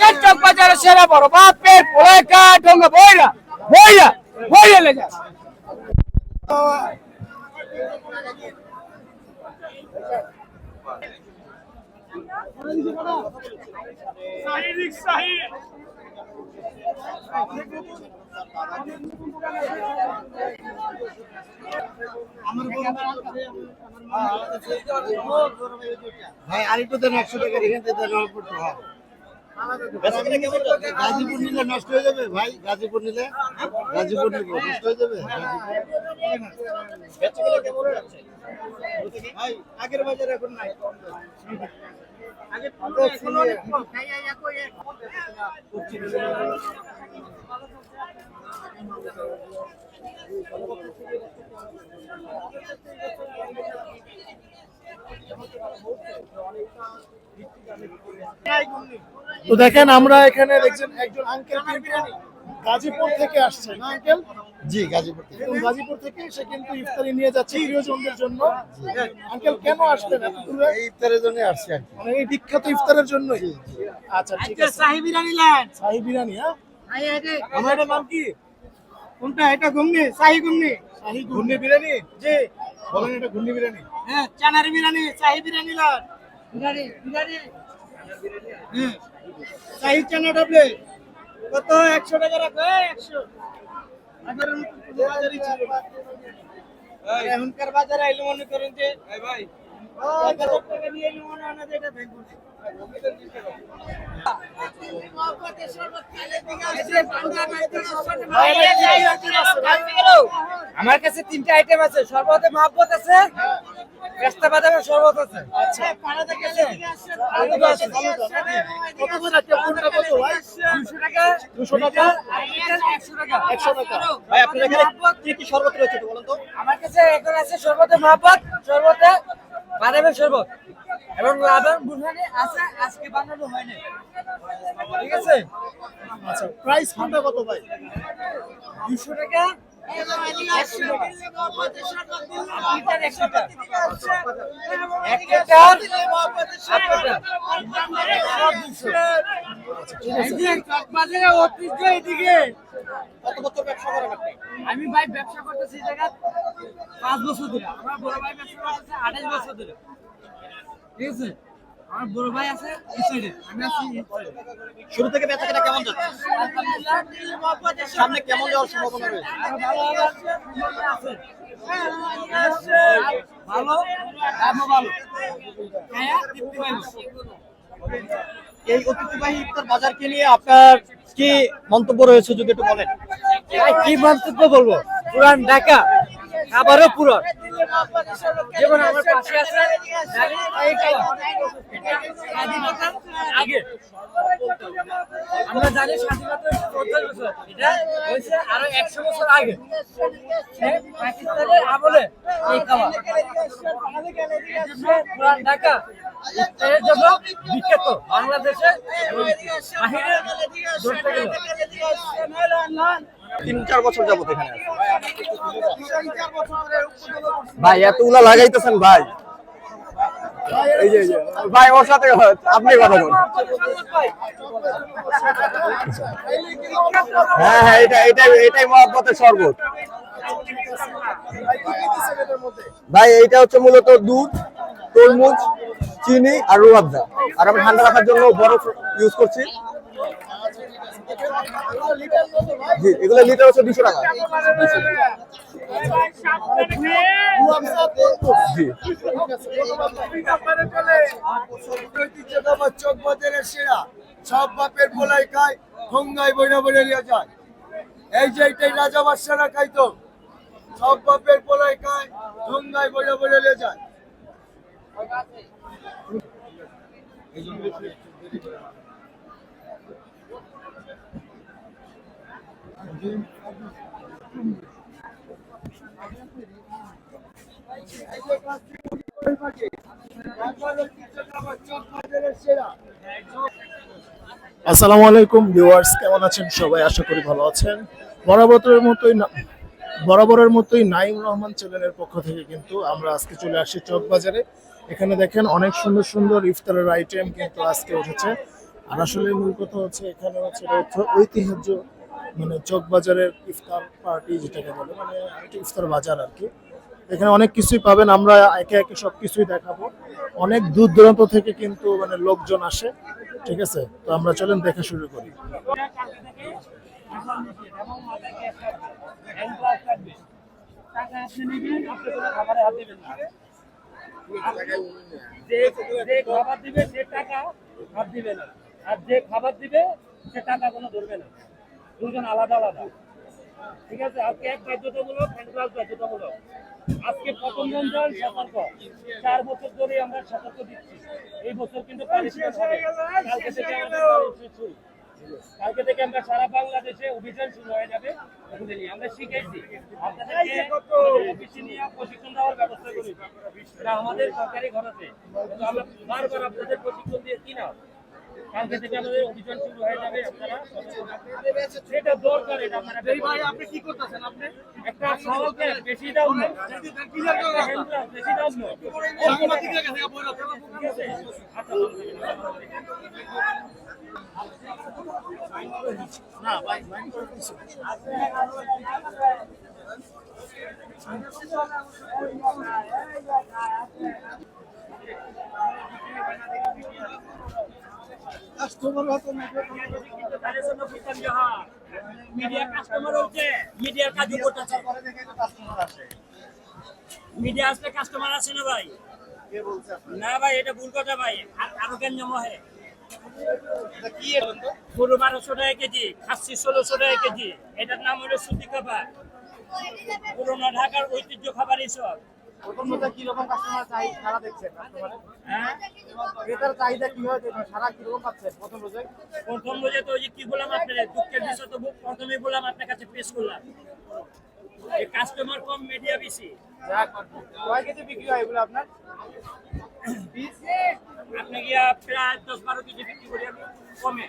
আসছেন চক বাজারে সেরা বড় বাপের পোলাকা ঢঙ্গা বইরা বইরা বইরা লেগে ভাই আরেকটু দেন একশো টাকা এখান থেকে অল্প একটু, হ্যাঁ। গাজীপুর নিলে নষ্ট হয়ে যাবে? ভাই, গাজীপুর নিলে? গাজীপুর নিলে নষ্ট হয়ে যাবে? আগের বাজার এখন তো দেখেন আমরা এখানে দেখছেন একজন আঙ্কেল কিন্তু গাজীপুর থেকে আসছে না আঙ্কেল জি গাজীপুর থেকে। এবং গাজীপুর থেকে সে কিন্তু ইফতারি নিয়ে যাচ্ছে প্রিয়জনদের জন্য। আঙ্কেল কেন আসলেন এত দূরে? এই ইফতারের জন্য আসছি আর মানে এই বিখ্যাত ইফতারের জন্যই? আচ্ছা ঠিক আছে। সাহি বিরিয়ানি লান শাহী বিরিয়ানি হ্যাঁ? আমার এটা নাম কি? কোনটা? এটা ঘুমনি সাহি ঘুমনি শাহী ঘুন্নি বিরিয়ানি জি। বলেন এটা ঘুন্নি বিরিয়ানি হ্যাঁ চানার বিরিয়ানি সাহি বিরিয়ানি লান বিরিয়ানি বিরিয়ানি চানা ডাবলে কত? একশো টাকা রাখো। একশো। এখনকার বাজারে আইলো মনে করেন যে ভাই। টাকা নিয়ে এলো মনে হয় না যে এটা ব্যাংক আমার কাছে তিনটা আইটেম আছে। সর্বতে মহাব্বত আছে। পেস্তা বাদামের শরবত আছে। আচ্ছা। আলু আছে কত করে কোনটা কত ভাই 200 টাকা 200 টাকা 100 টাকা 100 টাকা ভাই আপনার এখানে কি কি শরবত রয়েছে বলুন তো। আমার কাছে এখন আছে শরবতে মহাব্বত শরবতে বাদামের শরবত। এবং লাবান বুরহানি আছে আজকে বানানো হয়নি। ঠিক আছে? আচ্ছা প্রাইস কোনটা কত ভাই? 200 টাকা আমি ভাই ব্যবসা করতেছি পাঁচ বছর ধরে আমার বড় ভাই ব্যবসা করতেছে আঠাশ বছর ধরে ঠিক আছে আমার বড় ভাই আছে আমি আছি এই side এ। শুরু থেকে বেচা কেনা কেমন যাচ্ছে? সামনে কেমন যাওয়ার সম্ভাবনা রয়েছে? ভালো ভালো ভালো। খায়া তৃপ্তি পাইবো। এই ঐতিহ্যবাহী ইফতার বাজারকে নিয়ে আপনার কি মন্তব্য রয়েছে যদি একটু বলেন? কি মন্তব্য বলব? পুরান ঢাকা আবারও পুরান। আমার জানি স্বাধীনতা পঞ্চাশ বছর। এটা হয়েছে আরও একশো বছর আগে। পাকিস্তানের আমলে এই এর পুরান ঢাকা। ইফতারের জন্য বিখ্যাত বাংলাদেশে এবং বাহিরে ধরতে গেলে। তিন চার বছর যাবত এখানে ভাই, এত উলা লাগাইতেছেন ভাই। ভাই, ওর সাথে আপনি কথা বলুন। হ্যাঁ হ্যাঁ এটা, এটাই এটাই মহাব্বতের শরবত। ভাই, এইটা হচ্ছে মূলত দুধ, তরমুজ, চিনি আর রুয়াবজা আর আমি ঠান্ডা রাখার জন্য বরফ ইউজ করছি। এগুলো লিটার হচ্ছে দুশো টাকা। সেরা সব বাপের খায় যায় এই যে এইটাই রাজা বাদশারা খাইতো, সব বাপের পোলাই খায় খঙ্গায় বইরা বইরা নিয়ে যায় চোখ বাজারের সেরা আসসালামু আলাইকুম ভিউয়ার্স, কেমন আছেন সবাই? আশা করি ভালো আছেন। বরাবরের মতোই বরাবরের মতোই নাইম রহমান চ্যানেলের পক্ষ থেকে কিন্তু আমরা আজকে চলে আসি চক বাজারে এখানে দেখেন অনেক সুন্দর সুন্দর ইফতারের আইটেম কিন্তু আজকে উঠেছে। আর আসলে মূল কথা হচ্ছে, এখানে হচ্ছে ঐতিহ্য মানে চক বাজারের ইফতার পার্টি যেটাকে বলে মানে ইফতার বাজার আর কি। এখানে অনেক কিছুই পাবেন, আমরা একে একে সব কিছুই দেখাবো। অনেক দূর দূরান্ত থেকে কিন্তু মানে লোকজন আসে, ঠিক আছে? তো আমরা চলেন, দেখা শুরু করি। খাবারে দিবে টাকা দিবে না। আর যে খাবার দিবে, সে টাকা কোনো ধরবে না। দুজন আলাদা আলাদা। ঠিক আছে? আর ক্যাব বাধ্যতামূলক হ্যান্ড গ্লাস বাধ্যতামূলক। আজকে প্রথম রমজান সতর্ক চার বছর ধরে আমরা সতর্ক দিচ্ছি। এই বছর কিন্তু কালকে থেকে আমরা সারা বাংলাদেশে অভিযান শুরু হয়ে যাবে। আমরা শিখেছি। আপনাদেরকে প্রশিক্ষণ দেওয়ার ব্যবস্থা করি। আমাদের সরকারি খরচে কিন্তু আমরা বারবার আপনাদের প্রশিক্ষণ দিয়ে কিনা কালকে দরকার এটা আপনারা ভাই আপনি কি আছে আচ্ছা কাস্টমার করতেছে মিডিয়া আসলে কাস্টমার আছে না ভাই? না ভাই এটা ভুল কথা ভাই? আর কেন জমা গরু বারোশো টাকা কেজি খাসি ষোলোশো টাকা কেজি এটার নাম হলো সুতি খাবার পুরোনো ঢাকার ঐতিহ্য খাবার এইসব কীরকম কাস্টমার চাই সারা দেখছেন হ্যাঁ? ক্রেতার চাহিদা কি হয় সারা কীরকম পাচ্ছেন প্রথম রোজে? প্রথম বুঝে তো ওই যে কি বললাম আপনার দুঃখের বিষয় তো প্রথমে বললাম আপনার কাছে পেশ করলাম। কাস্টমার কম মিডিয়া বেশি। কয় কেজি বিক্রি হয় এগুলো আপনার? আপনি গিয়া প্রায় দশ বারো কেজি বিক্রি করি আমি কমে।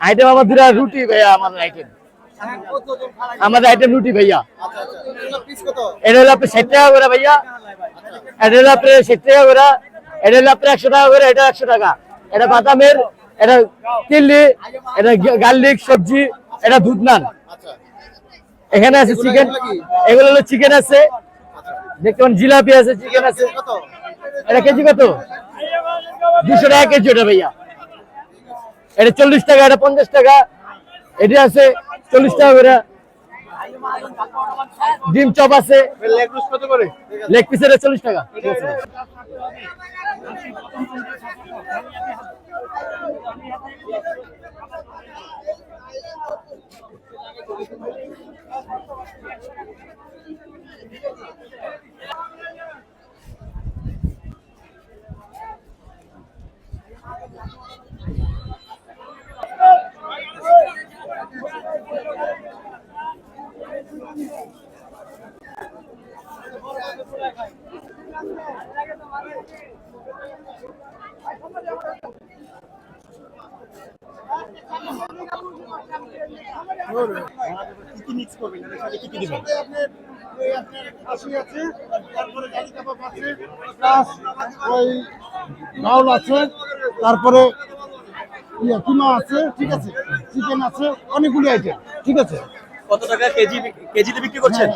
আইটেম আমার দুটা রুটি ভাইয়া আমার আইটেম আমাদের আইটেম রুটি ভাইয়া। এটা হলো আপনার ষাট টাকা করে ভাইয়া। এটা হলো আপনার ষাট টাকা করে। এটা হলো আপনার একশো টাকা করে এটা একশো টাকা। এটা বাদামের এটা চিল্লি এটা গার্লিক সবজি এটা দুধ নান। এখানে আছে চিকেন এগুলো হলো চিকেন আছে। দেখতে পান জিলাপি আছে চিকেন আছে। এটা কেজি কত? দুশো টাকা কেজি ওটা ভাইয়া। এটা চল্লিশ টাকা এটা পঞ্চাশ টাকা। এটা আছে চল্লিশ টাকা করে। ডিম চপ আছে। লেগ পিস এটা চল্লিশ টাকা। ঠিক আছে। ওই ডাউল আছে তারপরে ইয়ে কিমা আছে ঠিক আছে? চিকেন আছে অনেকগুলি আইটেম ঠিক আছে? কত টাকা কেজি কেজিতে বিক্রি করছেন?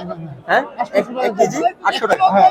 হ্যাঁ এক এক কেজি? আটশো টাকা। হ্যাঁ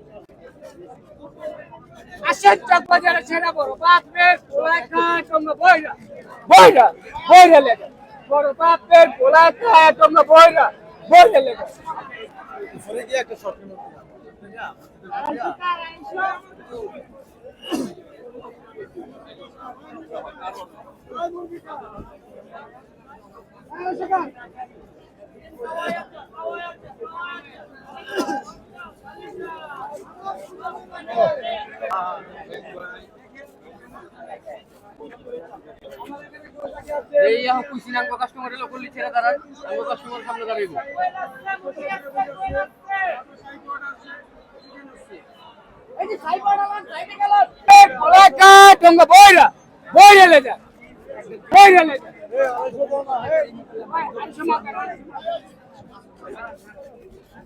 চক বাজারে ছেড়া বড় বাপের খায় তোমরা বইরা বইরা বইরা লেগে বড় বাপের খায় তোমরা বইরা বইরা লেগে এই এখন কুইছি না কাস্টমারের লোক করলি দাঁড়ান আমি কাস্টমারের সামনে দাঁড়াইবো। বইরা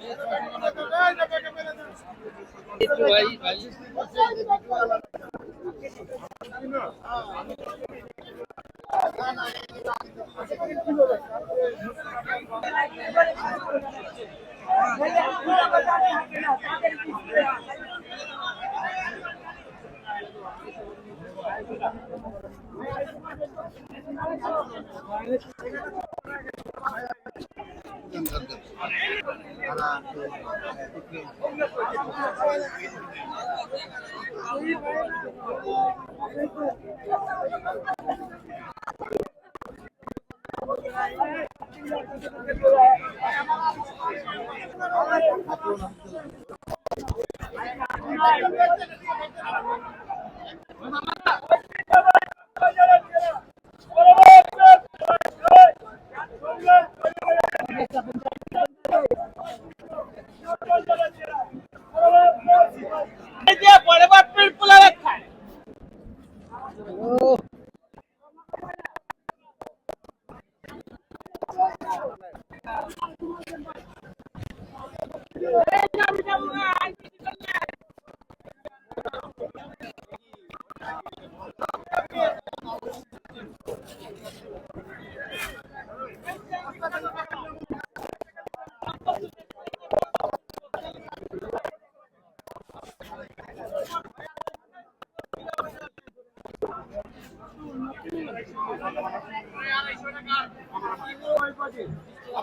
লে যা বইরা লে যা পরে বাপের পোলা খায়